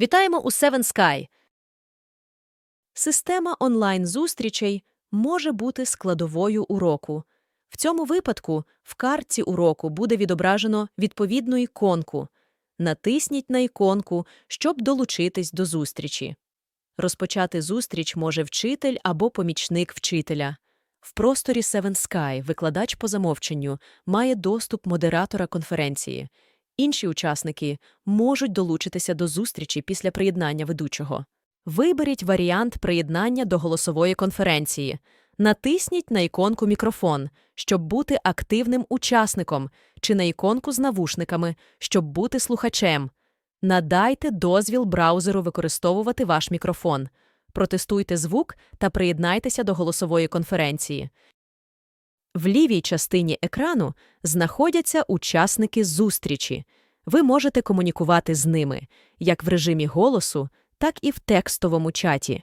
Вітаємо у Seven Sky. Система онлайн-зустрічей може бути складовою уроку. В цьому випадку в картці уроку буде відображено відповідну іконку. Натисніть на іконку, щоб долучитись до зустрічі. Розпочати зустріч може вчитель або помічник вчителя. В просторі Seven Sky викладач по замовченню має доступ модератора конференції. Інші учасники можуть долучитися до зустрічі після приєднання ведучого. Виберіть варіант приєднання до голосової конференції. Натисніть на іконку мікрофон, щоб бути активним учасником, чи на іконку з навушниками, щоб бути слухачем. Надайте дозвіл браузеру використовувати ваш мікрофон. Протестуйте звук та приєднайтеся до голосової конференції. В лівій частині екрану знаходяться учасники зустрічі. Ви можете комунікувати з ними як в режимі голосу, так і в текстовому чаті.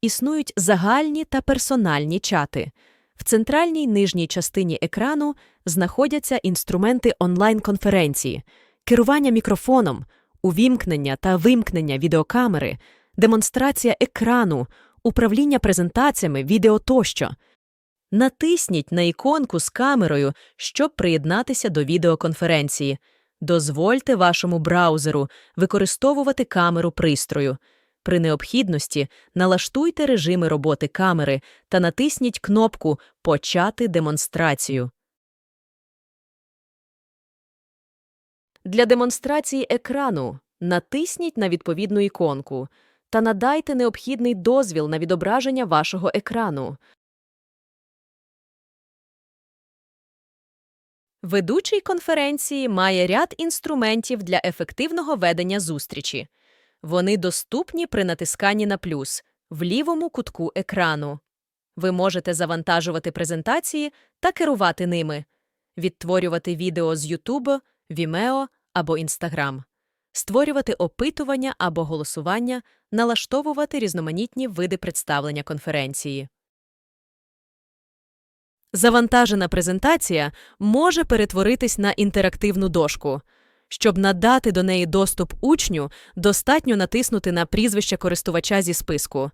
Існують загальні та персональні чати. В центральній нижній частині екрану знаходяться інструменти онлайн-конференції, керування мікрофоном, увімкнення та вимкнення відеокамери, демонстрація екрану, управління презентаціями, відео тощо. Натисніть на іконку з камерою, щоб приєднатися до відеоконференції. Дозвольте вашому браузеру використовувати камеру пристрою. При необхідності налаштуйте режими роботи камери та натисніть кнопку Почати демонстрацію. Для демонстрації екрану натисніть на відповідну іконку та надайте необхідний дозвіл на відображення вашого екрану. Ведучий конференції має ряд інструментів для ефективного ведення зустрічі. Вони доступні при натисканні на плюс в лівому кутку екрану. Ви можете завантажувати презентації та керувати ними, відтворювати відео з YouTube, Vimeo або Instagram, створювати опитування або голосування, налаштовувати різноманітні види представлення конференції. Завантажена презентація може перетворитись на інтерактивну дошку. Щоб надати до неї доступ учню, достатньо натиснути на прізвище користувача зі списку.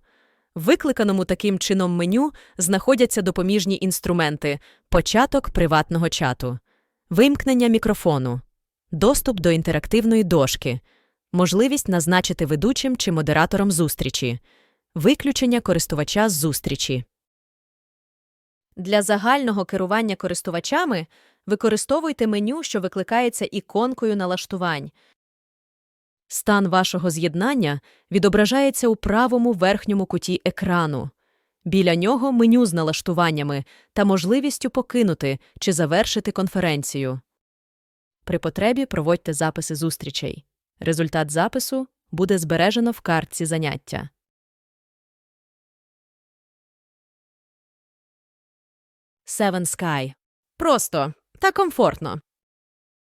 Викликаному таким чином меню знаходяться допоміжні інструменти початок приватного чату, вимкнення мікрофону, доступ до інтерактивної дошки, можливість назначити ведучим чи модератором зустрічі, виключення користувача з зустрічі. Для загального керування користувачами використовуйте меню, що викликається іконкою налаштувань. Стан вашого з'єднання відображається у правому верхньому куті екрану. Біля нього меню з налаштуваннями та можливістю покинути чи завершити конференцію. При потребі проводьте записи зустрічей. Результат запису буде збережено в картці заняття. Seven Sky. Просто та комфортно.